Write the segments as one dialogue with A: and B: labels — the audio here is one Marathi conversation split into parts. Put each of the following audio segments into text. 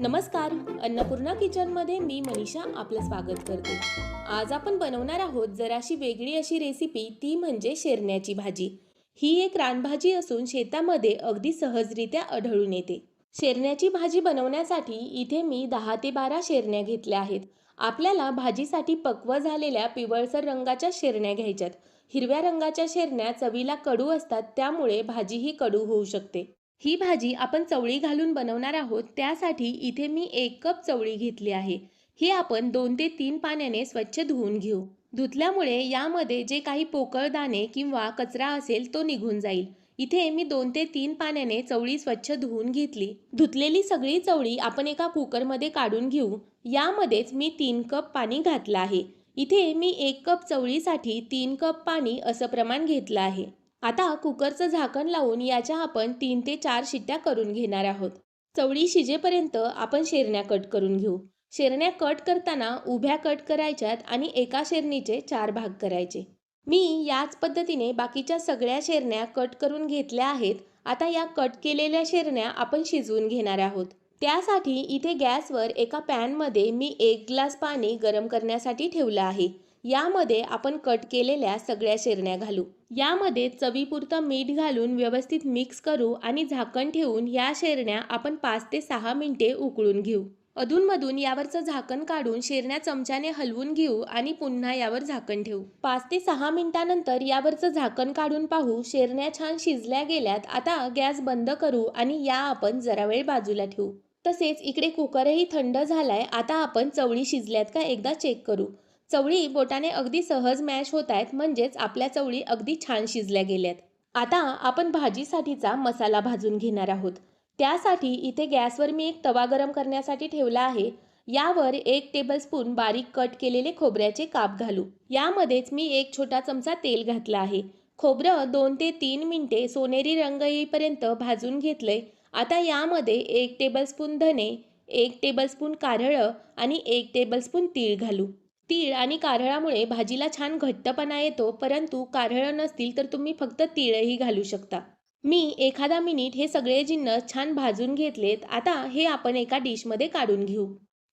A: नमस्कार अन्नपूर्णा किचनमध्ये मी मनीषा आपलं स्वागत करते. आज आपण बनवणार आहोत जराशी वेगळी अशी रेसिपी ती म्हणजे शेरण्याची भाजी. ही एक रानभाजी असून शेतामध्ये अगदी सहजरित्या आढळून येते. शेरण्याची भाजी बनवण्यासाठी इथे मी दहा ते बारा शेरण्या घेतल्या आहेत. आपल्याला भाजीसाठी पक्व झालेल्या पिवळसर रंगाच्या शेरण्या घ्यायच्यात. हिरव्या रंगाच्या शेरण्या चवीला कडू असतात त्यामुळे भाजी ही कडू होऊ शकते. ही भाजी आपण चवळी घालून बनवणार आहोत त्यासाठी इथे मी एक कप चवळी घेतली आहे. ही आपण दोन ते तीन पाण्याने स्वच्छ धुवून घेऊ. धुतल्यामुळे यामध्ये जे काही पोकळदाणे किंवा कचरा असेल तो निघून जाईल. इथे मी दोन ते तीन पाण्याने चवळी स्वच्छ धुवून घेतली. धुतलेली सगळी चवळी आपण एका कुकरमध्ये काढून घेऊ. यामध्येच मी तीन कप पाणी घातलं आहे. इथे मी एक कप चवळीसाठी तीन कप पाणी असं प्रमाण घेतलं आहे. आता कुकरचं झाकण लावून याच्या आपण तीन ते चार शिट्ट्या करून घेणार आहोत. चवळी शिजेपर्यंत आपण शेरण्या कट करून घेऊ. शेरण्या कट करताना उभ्या कट करायच्यात आणि एका शेरणीचे चार भाग करायचे. मी याच पद्धतीने बाकीच्या सगळ्या शेरण्या कट करून घेतल्या आहेत. आता या कट केलेल्या शेरण्या आपण शिजवून घेणार आहोत. त्यासाठी इथे गॅसवर एका पॅनमध्ये मी एक ग्लास पाणी गरम करण्यासाठी ठेवलं आहे. यामध्ये आपण कट केलेल्या सगळ्या शेरण्या घालू. यामध्ये चवीपुरतं मीठ घालून व्यवस्थित मिक्स करू आणि झाकण ठेवून या शेरण्या आपण पाच ते सहा मिनिटे उकळून घेऊ. अधूनमधून यावरचं झाकण काढून शेरण्या चमच्याने हलवून घेऊ आणि पुन्हा यावर झाकण ठेवू. पाच ते सहा मिनिटानंतर यावरचं झाकण काढून पाहू शेरण्या छान शिजल्या गेल्यात आता गॅस बंद करू आणि या आपण जरा वेळ बाजूला ठेवू. तसेच इकडे कुकरही थंड झालाय आता आपण चवळी शिजल्यात का एकदा चेक करू. चवळी बोटाने अगदी सहज मॅश होत आहेत म्हणजेच आपल्या चवळी अगदी छान शिजल्या गेल्यात. आता आपण भाजीसाठीचा मसाला भाजून घेणार आहोत. त्यासाठी इथे गॅसवर मी एक तवा गरम करण्यासाठी ठेवला आहे. यावर एक टेबलस्पून बारीक कट केलेले खोबऱ्याचे काप घालू. यामध्येच मी एक छोटा चमचा तेल घातला आहे. खोबरं दोन ते तीन मिनटे सोनेरी रंग येईपर्यंत भाजून घेतलंय. आता यामध्ये एक टेबलस्पून धने एक टेबलस्पून कारळं आणि एक टेबलस्पून तीळ घालू. तीळ आणि कारळामुळे भाजीला छान घट्टपणा येतो परंतु कारळं नसतील तर तुम्ही फक्त तीळही घालू शकता. मी एखादा मिनिट हे सगळे जिन्नस छान भाजून घेतलेत आता हे आपण एका डिशमध्ये काढून घेऊ.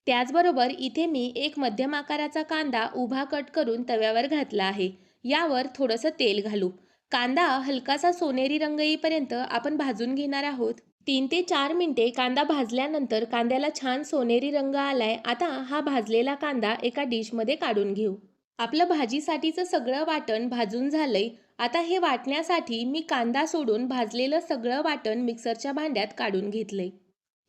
A: त्याचबरोबर इथे मी एक मध्यम आकाराचा कांदा उभा कट करून तव्यावर घातला आहे यावर थोडंसं तेल घालू. कांदा हलकासा सोनेरी रंग येईपर्यंत आपण भाजून घेणार आहोत. तीन ते चार मिनिटे कांदा भाजल्यानंतर कांद्याला छान सोनेरी रंग आलाय आता हा भाजलेला कांदा एका डिशमध्ये काढून घेऊ. आपलं भाजीसाठीचं सगळं वाटण भाजून झालंय आता हे वाटण्यासाठी मी कांदा सोडून भाजलेलं सगळं वाटण मिक्सरच्या भांड्यात काढून घेतलंय.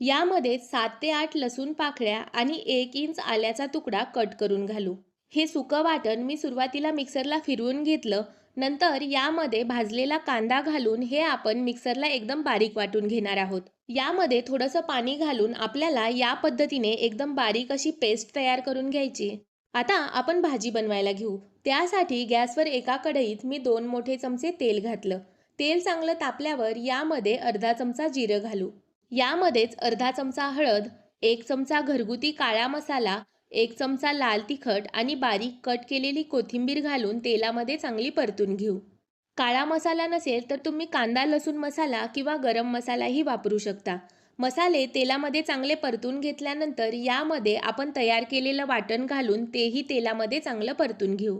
A: यामध्ये सात ते आठ लसूण पाकळ्या आणि एक इंच आल्याचा तुकडा कट करून घालू. हे सुकं वाटण मी सुरुवातीला मिक्सरला फिरवून घेतलं नंतर यामध्ये भाजलेला कांदा घालून हे आपण मिक्सरला एकदम बारीक वाटून घेणार आहोत. यामध्ये थोडंसं पाणी घालून आपल्याला या पद्धतीने एकदम बारीक अशी पेस्ट तयार करून घ्यायची. आता आपण भाजी बनवायला घेऊ. त्यासाठी गॅसवर एका कढईत मी दोन मोठे चमचे तेल घातलं. तेल चांगलं तापल्यावर यामध्ये अर्धा चमचा जिरं घालू. यामध्येच अर्धा चमचा हळद एक चमचा घरगुती काळा मसाला एक चमचा लाल तिखट आणि बारीक कट केलेली कोथिंबीर घालून तेलामध्ये चांगली परतून घेऊ. काळा मसाला नसेल तर तुम्ही कांदा लसूण मसाला किंवा गरम मसालाही वापरू शकता. मसाले तेलामध्ये चांगले परतून घेतल्यानंतर यामध्ये आपण तयार केलेलं वाटण घालून तेही तेलामध्ये चांगलं परतून घेऊ.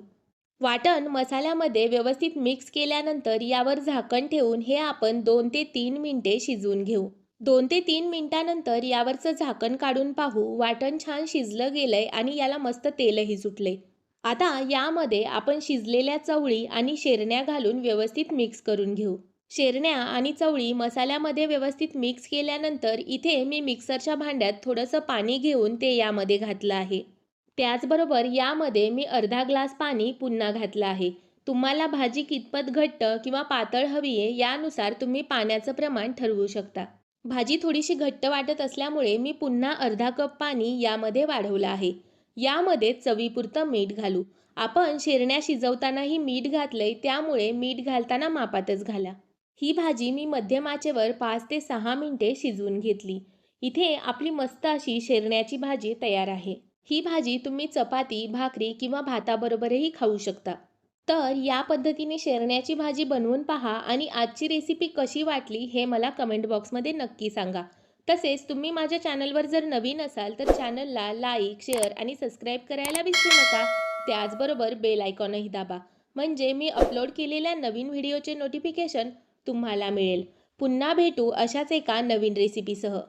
A: वाटण मसाल्यामध्ये व्यवस्थित मिक्स केल्यानंतर यावर झाकण ठेवून हे आपण दोन ते तीन मिनिटे शिजवून घेऊ. दोन ते तीन मिनिटानंतर यावरचं झाकण काढून पाहू वाटण छान शिजलं गेलंय आणि याला मस्त तेलही सुटले. आता यामध्ये आपण शिजलेल्या चवळी आणि शेरण्या घालून व्यवस्थित मिक्स करून घेऊ. शेरण्या आणि चवळी मसाल्यामध्ये व्यवस्थित मिक्स केल्यानंतर इथे मी मिक्सरच्या भांड्यात थोडंसं पाणी घेऊन ते यामध्ये घातलं आहे. त्याचबरोबर यामध्ये मी अर्धा ग्लास पाणी पुन्हा घातलं आहे. तुम्हाला भाजी कितपत घट्ट किंवा पातळ हवी आहे यानुसार तुम्ही पाण्याचं प्रमाण ठरवू शकता. भाजी थोडीशी घट्ट वाटत असल्यामुळे मी पुन्हा अर्धा कप पाणी यामध्ये वाढवलं आहे. यामध्ये चवीपुरतं मीठ घालू. आपण शेरण्या शिजवतानाही मीठ घातलंय त्यामुळे मीठ घालताना मापातच घाला. ही भाजी मी मध्यम आचेवर पाच ते सहा मिनिटे शिजवून घेतली. इथे आपली मस्त अशी शेरण्याची भाजी तयार आहे. ही भाजी तुम्ही चपाती भाकरी किंवा भाताबरोबरही खाऊ शकता. तर या पद्धतीने शेरण्याची भाजी बनवून पहा आणि आजची रेसिपी कशी वाटली हे मला कमेंट बॉक्समध्ये नक्की सांगा. तसेच तुम्ही माझ्या चॅनलवर जर नवीन असाल तर चॅनलला लाईक शेअर आणि सबस्क्राईब करायला विसरू नका. त्याचबरोबर बेल आयकॉनही दाबा. म्हणजे मी अपलोड केलेल्या नवीन व्हिडिओचे नोटिफिकेशन तुम्हाला मिळेल. पुन्हा भेटू अशाच एका नवीन रेसिपीसह